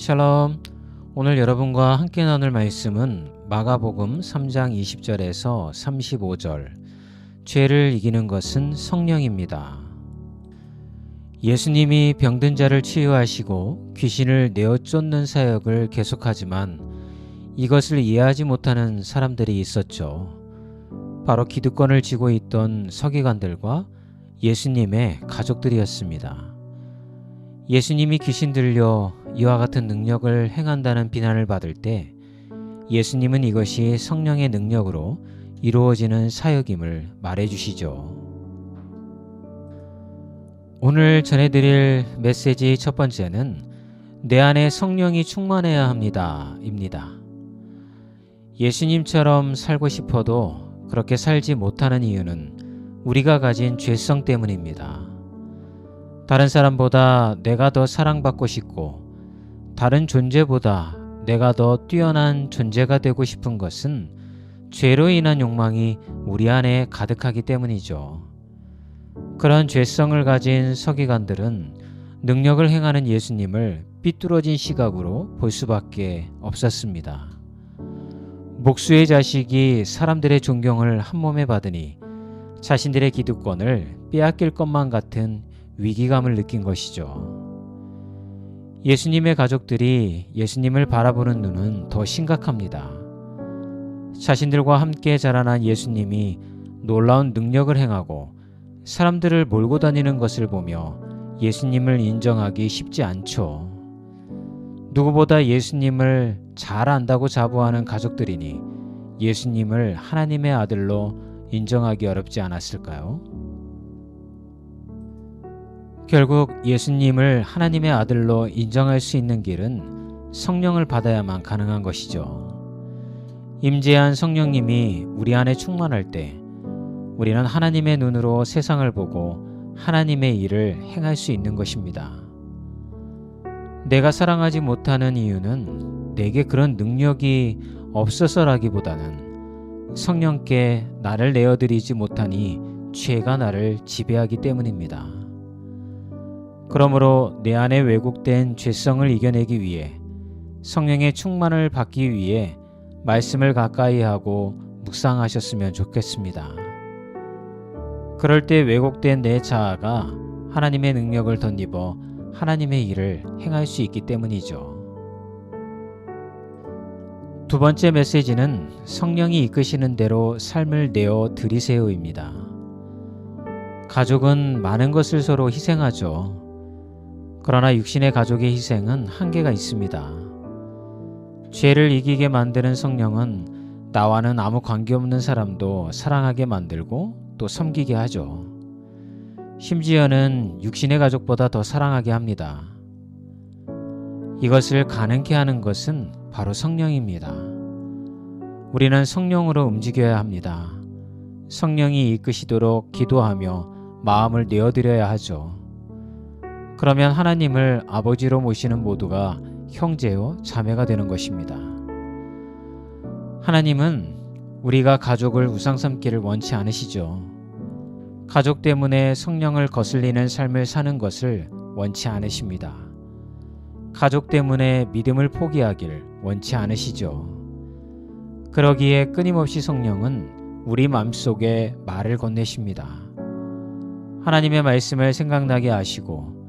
샬롬. 오늘 여러분과 함께 나눌 말씀은 마가복음 3장 20절에서 35절. 죄를 이기는 것은 성령입니다. 예수님이 병든 자를 치유하시고 귀신을 내어 쫓는 사역을 계속하지만 이것을 이해하지 못하는 사람들이 있었죠. 바로 기득권을 쥐고 있던 서기관들과 예수님의 가족들이었습니다. 예수님이 귀신 들려 이와 같은 능력을 행한다는 비난을 받을 때 예수님은 이것이 성령의 능력으로 이루어지는 사역임을 말해 주시죠. 오늘 전해드릴 메시지 첫 번째는 내 안에 성령이 충만해야 합니다. 입니다. 예수님처럼 살고 싶어도 그렇게 살지 못하는 이유는 우리가 가진 죄성 때문입니다. 다른 사람보다 내가 더 사랑받고 싶고 다른 존재보다 내가 더 뛰어난 존재가 되고 싶은 것은 죄로 인한 욕망이 우리 안에 가득하기 때문이죠. 그런 죄성을 가진 서기관들은 능력을 행하는 예수님을 삐뚤어진 시각으로 볼 수밖에 없었습니다. 목수의 자식이 사람들의 존경을 한 몸에 받으니 자신들의 기득권을 빼앗길 것만 같은 위기감을 느낀 것이죠. 예수님의 가족들이 예수님을 바라보는 눈은 더 심각합니다. 자신들과 함께 자라난 예수님이 놀라운 능력을 행하고 사람들을 몰고 다니는 것을 보며 예수님을 인정하기 쉽지 않죠. 누구보다 예수님을 잘 안다고 자부하는 가족들이니 예수님을 하나님의 아들로 인정하기 어렵지 않았을까요? 결국 예수님을 하나님의 아들로 인정할 수 있는 길은 성령을 받아야만 가능한 것이죠. 임재한 성령님이 우리 안에 충만할 때 우리는 하나님의 눈으로 세상을 보고 하나님의 일을 행할 수 있는 것입니다. 내가 사랑하지 못하는 이유는 내게 그런 능력이 없어서라기보다는 성령께 나를 내어드리지 못하니 죄가 나를 지배하기 때문입니다. 그러므로 내 안에 왜곡된 죄성을 이겨내기 위해 성령의 충만을 받기 위해 말씀을 가까이 하고 묵상하셨으면 좋겠습니다. 그럴 때 왜곡된 내 자아가 하나님의 능력을 덧입어 하나님의 일을 행할 수 있기 때문이죠. 두 번째 메시지는 성령이 이끄시는 대로 삶을 내어 드리세요입니다. 가족은 많은 것을 서로 희생하죠. 그러나 육신의 가족의 희생은 한계가 있습니다. 죄를 이기게 만드는 성령은 나와는 아무 관계없는 사람도 사랑하게 만들고 또 섬기게 하죠. 심지어는 육신의 가족보다 더 사랑하게 합니다. 이것을 가능케 하는 것은 바로 성령입니다. 우리는 성령으로 움직여야 합니다. 성령이 이끄시도록 기도하며 마음을 내어드려야 하죠. 그러면 하나님을 아버지로 모시는 모두가 형제요 자매가 되는 것입니다. 하나님은 우리가 가족을 우상 삼기를 원치 않으시죠. 가족 때문에 성령을 거슬리는 삶을 사는 것을 원치 않으십니다. 가족 때문에 믿음을 포기하길 원치 않으시죠. 그러기에 끊임없이 성령은 우리 마음속에 말을 건네십니다. 하나님의 말씀을 생각나게 하시고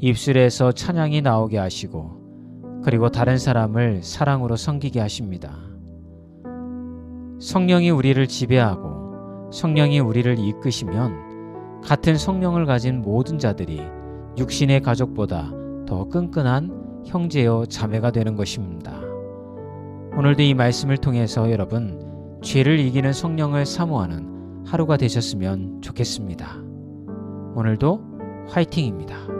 입술에서 찬양이 나오게 하시고 그리고 다른 사람을 사랑으로 섬기게 하십니다. 성령이 우리를 지배하고 성령이 우리를 이끄시면 같은 성령을 가진 모든 자들이 육신의 가족보다 더 끈끈한 형제여 자매가 되는 것입니다. 오늘도 이 말씀을 통해서 여러분 죄를 이기는 성령을 사모하는 하루가 되셨으면 좋겠습니다. 오늘도 화이팅입니다.